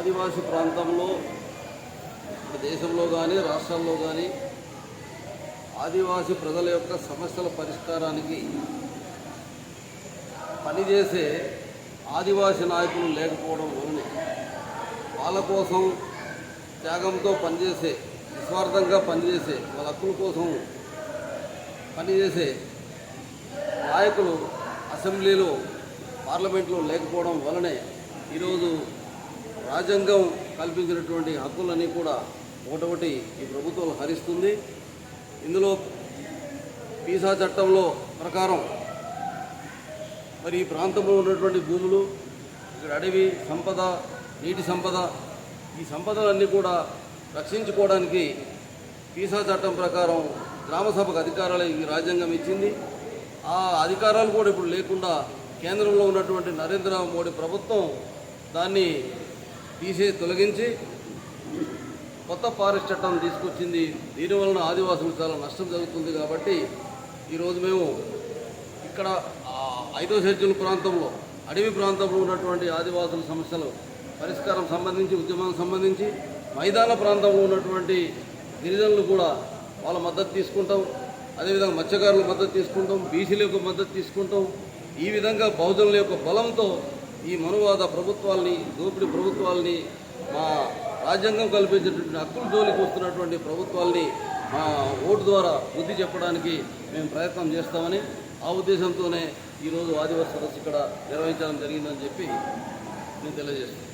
ఆదివాసీ ప్రాంతంలో దేశంలో కానీ రాష్ట్రాల్లో కానీ ఆదివాసీ ప్రజల యొక్క సమస్యల పరిష్కారానికి పనిచేసే ఆదివాసీ నాయకులు లేకపోవడం వలన వాళ్ళ కోసం త్యాగంతో పనిచేసే నిస్వార్థంగా పనిచేసే వాళ్ళ హక్కుల కోసం పనిచేసే నాయకులు అసెంబ్లీలో పార్లమెంట్లో లేకపోవడం వలనే ఈరోజు రాజ్యాంగం కల్పించినటువంటి హక్కులన్నీ కూడా ఒకటొకటి ఈ ప్రభుత్వం హరిస్తుంది. ఇందులో పీసా చట్టంలో ప్రకారం మరి ఈ ప్రాంతంలో ఉన్నటువంటి భూములు ఇక్కడ అడవి సంపద నీటి సంపద ఈ సంపదలన్నీ కూడా రక్షించుకోవడానికి పీసా చట్టం ప్రకారం గ్రామసభకు అధికారాలు ఈ రాజ్యాంగం ఇచ్చింది. ఆ అధికారాలు కూడా ఇప్పుడు లేకుండా కేంద్రంలో ఉన్నటువంటి నరేంద్ర మోడీ ప్రభుత్వం దాన్ని తీసే తొలగించి కొత్త ఫారెస్ట్ చట్టం తీసుకొచ్చింది. దీనివలన ఆదివాసులకు చాలా నష్టం జరుగుతుంది కాబట్టి ఈరోజు మేము ఇక్కడ ఐదో షెడ్యూల్ ప్రాంతంలో అడవి ప్రాంతంలో ఉన్నటువంటి ఆదివాసుల సమస్యలు పరిష్కారం సంబంధించి ఉద్యమానికి సంబంధించి మైదాన ప్రాంతంలో ఉన్నటువంటి గిరిజనులు కూడా వాళ్ళ మద్దతు తీసుకుంటాం. అదేవిధంగా మత్స్యకారుల మద్దతు తీసుకుంటాం బీసీల యొక్క మద్దతు తీసుకుంటాం. ఈ విధంగా బహుజనుల యొక్క బలంతో ఈ మనువాద ప్రభుత్వాల్ని దోపిడీ ప్రభుత్వాల్ని మా రాజ్యాంగం కల్పించేటువంటి హక్కుల జోలికి వస్తున్నటువంటి ప్రభుత్వాల్ని మా ఓటు ద్వారా బుద్ధి చెప్పడానికి మేము ప్రయత్నం చేస్తామని ఆ ఉద్దేశంతోనే ఈరోజు ఆదివాసీ సదస్సు ఇక్కడ నిర్వహించడం జరిగిందని చెప్పి నేను తెలియజేస్తాను